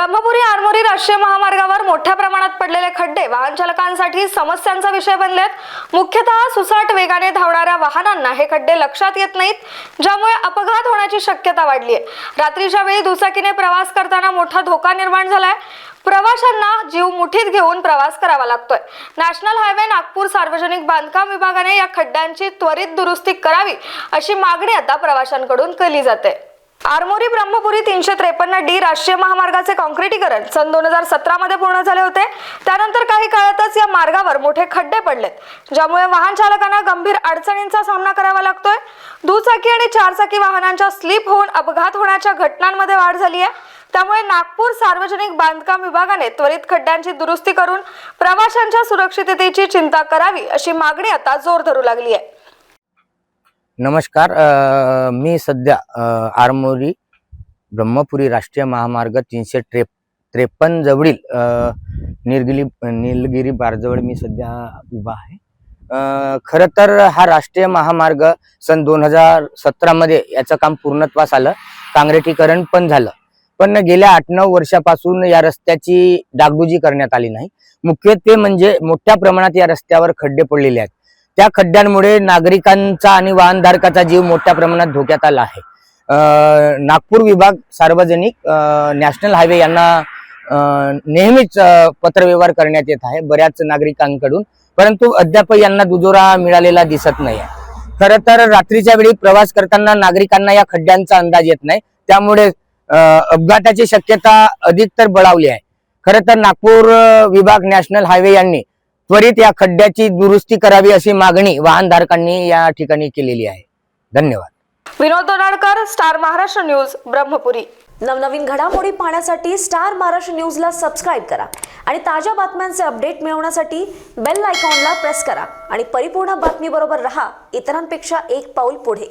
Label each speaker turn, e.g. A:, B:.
A: ब्रह्मपुरी आरमोरी राष्ट्रीय महामार्गावर मोठ्या प्रमाणात पडलेले खड्डे वाहन चालकांसाठी समस्यांचा विषय बनलेत. मुख्यतः सुसाट वेगाने धावणाऱ्या वाहनांना हे खड्डे लक्षात येत नाहीत ज्यामुळे अपघात होण्याची शक्यता वाढली आहे रात्रीच्या वेळी दुचाकीने प्रवास करताना मोठा धोका निर्माण झालाय. प्रवाशांना जीव मुठीत घेऊन प्रवास करावा लागतोय. नॅशनल हायवे नागपूर सार्वजनिक बांधकाम विभागाने या खड्ड्यांची त्वरित दुरुस्ती करावी अशी मागणी आता प्रवाशांकडून केली जाते. आरमोरी ब्रह्मपुरी तीनशे त्रेपन्न डी राष्ट्रीय महामार्गाचे कॉन्क्रिटीकरण सन दोन हजार सतरा मध्ये पूर्ण झाले होते. त्यानंतर काही काळातच या मार्गावर मोठे खड्डे पडलेत ज्यामुळे वाहन चालकांना गंभीर अडचणींचा सामना करावा लागतोय. दुचाकी आणि चारचाकी वाहनांच्या स्लिप होऊन अपघात होण्याच्या घटनांमध्ये वाढ झाली आहे त्यामुळे नागपूर सार्वजनिक बांधकाम विभागाने त्वरित खड्ड्यांची दुरुस्ती करून प्रवाशांच्या सुरक्षिततेची चिंता करावी अशी मागणी आता जोर धरू लागली आहे
B: नमस्कार मी सध्या आरमोरी ब्रह्मपुरी राष्ट्रीय महामार्ग तीनशे त्रे त्रेपन्न जवळील अ, निलगिरी निलगिरी बारजवळ मी सध्या उभा आहे. खरं तर हा राष्ट्रीय महामार्ग सन दोन हजार सतरामध्ये याचं काम पूर्णत्वास आलं काँग्रेटीकरण पण झालं. पण गेल्या आठ नऊ वर्षापासून या रस्त्याची डागडुजी करण्यात आली नाही. मुख्यत्वे म्हणजे मोठ्या प्रमाणात या रस्त्यावर खड्डे पडलेले आहेत. त्या खड्ड्यांमुळे नागरिकांचा आणि वाहनधारकाचा जीव मोठ्या प्रमाणात धोक्यात आला आहे. नागपूर विभाग सार्वजनिक नॅशनल हायवे यांना नेहमीच पत्रव्यवहार करण्यात येत आहे बऱ्याच नागरिकांकडून. परंतु अद्याप यांना दुजोरा मिळालेला दिसत नाही खरं तर रात्रीच्या वेळी प्रवास करताना नागरिकांना या खड्ड्यांचा अंदाज येत नाही. त्यामुळे अपघाताची शक्यता अधिक तर बळावली आहे. खरं तर नागपूर विभाग नॅशनल हायवे यांनी त्वरित या खड्ड्याची दुरुस्ती करावी अशी मागणी वाहनधारकांनी या ठिकाणी केलेली आहे. धन्यवाद.
A: Vinod Donadkar star Maharashtra news Brahmapuri.
C: नवनवीन घडामोडी पाहण्यासाठी स्टार महाराष्ट्र न्यूजला सबस्क्राईब करा आणि ताज्या बातम्यांचे अपडेट मिळवण्यासाठी बेल आयकॉनला प्रेस करा आणि परिपूर्ण बातमीबरोबर रहा इतरांपेक्षा एक पाऊल पुढे.